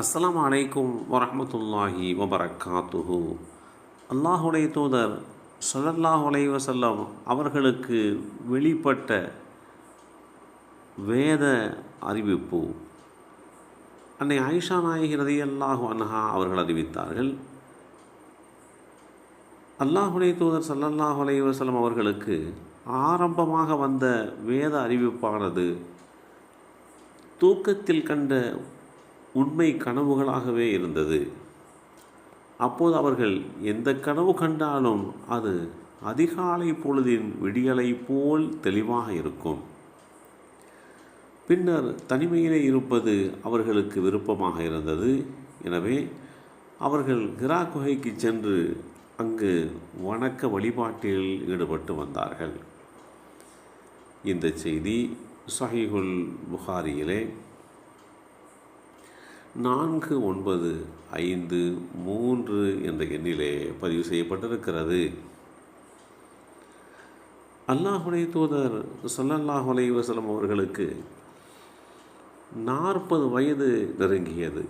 அஸ்லாம் அலைக்கும் வரமத்துல்லாஹி வபரக்காத்துஹு அல்லாஹுடைய தூதர் ஸல்லல்லாஹு அலைவசல்லம் அவர்களுக்கு வெளிப்பட்ட வேத அறிவிப்பு. அன்னை ஆயிஷா நாயகி ரதியல்லாஹு அன்ஹா அவர்கள் அறிவித்தார்கள். அல்லாஹுடைய தூதர் சல்லல்லாஹ் அலைவசல்லம் அவர்களுக்கு ஆரம்பமாக வந்த வேத அறிவிப்பானது தூக்கத்தில் கண்ட உண்மை கனவுகளாகவே இருந்தது. அப்போது அவர்கள் எந்த கனவு கண்டாலும் அது அதிகாலை பொழுதின் விடியலை போல் தெளிவாக இருக்கும். பின்னர் தனிமையிலே இருப்பது அவர்களுக்கு விருப்பமாக இருந்தது. எனவே அவர்கள் கிரா குகைக்கு சென்று அங்கு வணக்க வழிபாட்டில் ஈடுபட்டு வந்தார்கள். இந்த செய்தி சஹிகுல் புகாரியிலே நான்கு ஒன்பது ஐந்து மூன்று என்ற எண்ணிலே பதிவு செய்யப்பட்டிருக்கிறது. அல்லாஹுடைய தூதர் ஸல்லல்லாஹு அலைவசலம் அவர்களுக்கு நாற்பது வயது நெருங்கியது.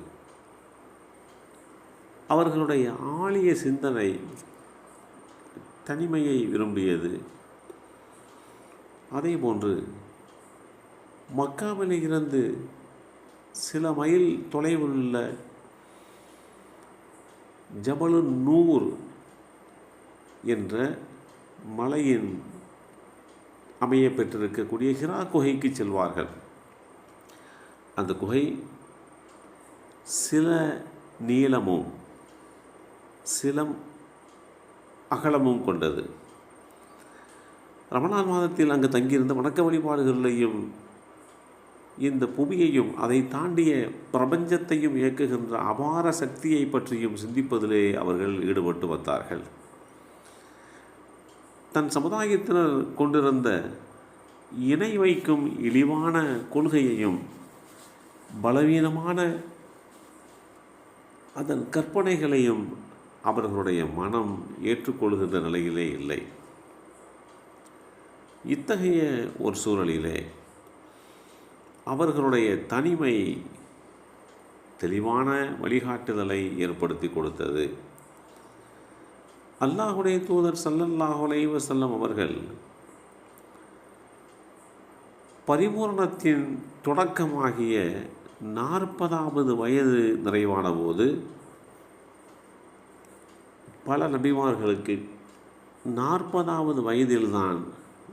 அவர்களுடைய ஆழிய சிந்தனை தனிமையை விரும்பியது. அதேபோன்று மக்காவிலே இருந்து சில மைல் தொலைவில் உள்ள ஜபலு நூர் என்ற மலையின் அமைய பெற்றிருக்கக்கூடிய ஹிரா குகைக்கு செல்வார்கள். அந்த குகை சில நீளமும் சிலம் அகலமும் கொண்டது. ரமணான் மாதத்தில் அங்கு தங்கியிருந்த வணக்க வழிபாடுகளையும் இந்த புவியையும் அதை தாண்டிய பிரபஞ்சத்தையும் இயக்குகின்ற அபார சக்தியை பற்றியும் சிந்திப்பதிலே அவர்கள் ஈடுபட்டு வந்தார்கள். தன் சமுதாயத்தினர் கொண்டிருந்த இணை வைக்கும் இழிவான கொள்கையையும் பலவீனமான அதன் கற்பனைகளையும் அவர்களுடைய மனம் ஏற்றுக்கொள்கின்ற நிலையிலே இல்லை. இத்தகைய ஒரு சூழலிலே அவர்களுடைய தனிமை தெளிவான வழிகாட்டுதலை ஏற்படுத்தி கொடுத்தது. அல்லாஹுடைய தூதர் சல்லல்லாஹுலே வசல்லம் அவர்கள் பரிபூர்ணத்தின் தொடக்கமாகிய நாற்பதாவது வயது நிறைவான போது பல நபிமார்களுக்கு நாற்பதாவது வயதில்தான்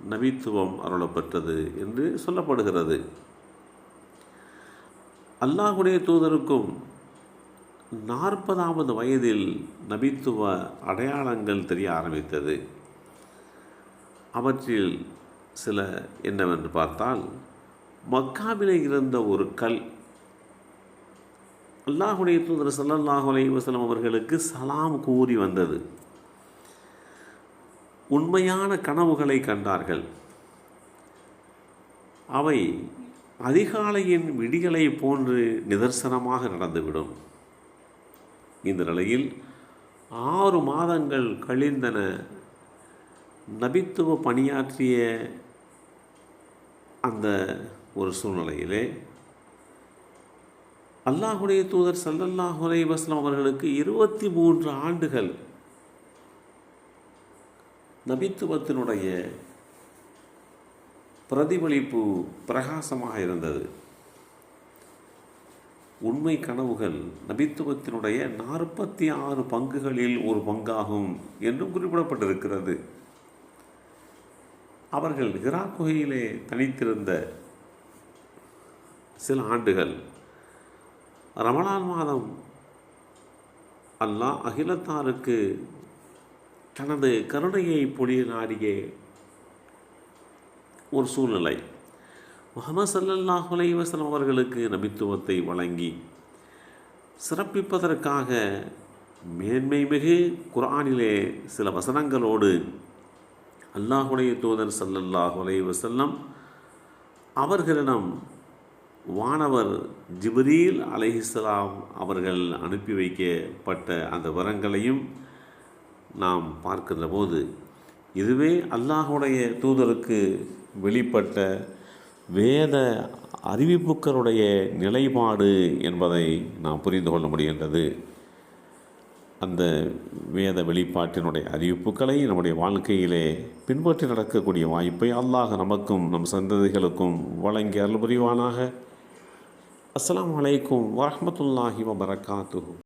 நபித்துவம் அருளப்பட்டது என்று சொல்லப்படுகிறது. அல்லாஹுடைய தூதருக்கும் நாற்பதாவது வயதில் நபித்துவ அடையாளங்கள் தெரிய ஆரம்பித்தது. அவற்றில் சில என்னவென்று பார்த்தால் மக்காவிலே இருந்த ஒரு கல் அல்லாஹுடைய தூதர் சல்லல்லாஹு அலைஹி அவர்களுக்கு சலாம் கூறி வந்தது. உண்மையான கனவுகளை கண்டார்கள். அவை அதிகாலையின் விடிகளை போன்று நிதர்சனமாக நடந்துவிடும். இந்த நிலையில் ஆறு மாதங்கள் கழிந்தன. நபித்துவ பணியாற்றிய அந்த ஒரு சூழ்நிலையிலே அல்லாஹுடைய தூதர் சல்லல்லாஹு அலைஹி அவர்களுக்கு இருபத்தி மூன்று ஆண்டுகள் நபித்துவத்தினுடைய பிரதிபலிப்பு பிரகாசமாக இருந்தது. உண்மை கனவுகள் நபித்துவத்தினுடைய நாற்பத்தி ஆறு பங்குகளில் ஒரு பங்காகும் என்றும் குறிப்பிடப்பட்டிருக்கிறது. அவர்கள் ஹிரா குகையிலே தனித்திருந்த சில ஆண்டுகள். ரமணான் மாதம் அல்லாஹ் அகிலத்தாருக்கு தனது கருணையை பொழிய நாடியே ஒரு சூழ்நிலை. முகமது சல்லல்லாஹ் அலைவசலம் அவர்களுக்கு நபித்துவத்தை வழங்கி சிறப்பிப்பதற்காக மேன்மை மிகு குரானிலே சில வசனங்களோடு அல்லாஹுடைய தூதர் சல்லல்லாஹ் அலைவசல்லம் அவர்களிடம் வானவர் ஜிபரீல் அலைஹிஸ்லாம் அவர்கள் அனுப்பி வைக்கப்பட்ட அந்த வரங்களையும் நாம் பார்க்கின்ற போது இதுவே அல்லாஹுடைய தூதருக்கு வெளிப்பட்ட வேத அறிவிப்புக்களுடைய நிலைப்பாடு என்பதை நாம் புரிந்து கொள்ள முடிகின்றது. அந்த வேத வெளிப்பாட்டினுடைய அறிவிப்புகளை நம்முடைய வாழ்க்கையிலே பின்பற்றி நடக்கக்கூடிய வாய்ப்பை அல்லாஹ் நமக்கும் நம் சந்ததிகளுக்கும் வழங்கி அருள் புரிவானாக. அஸ்லாம் அலைக்கும் வரமத்துல்லாஹி வபரகாத்துஹு.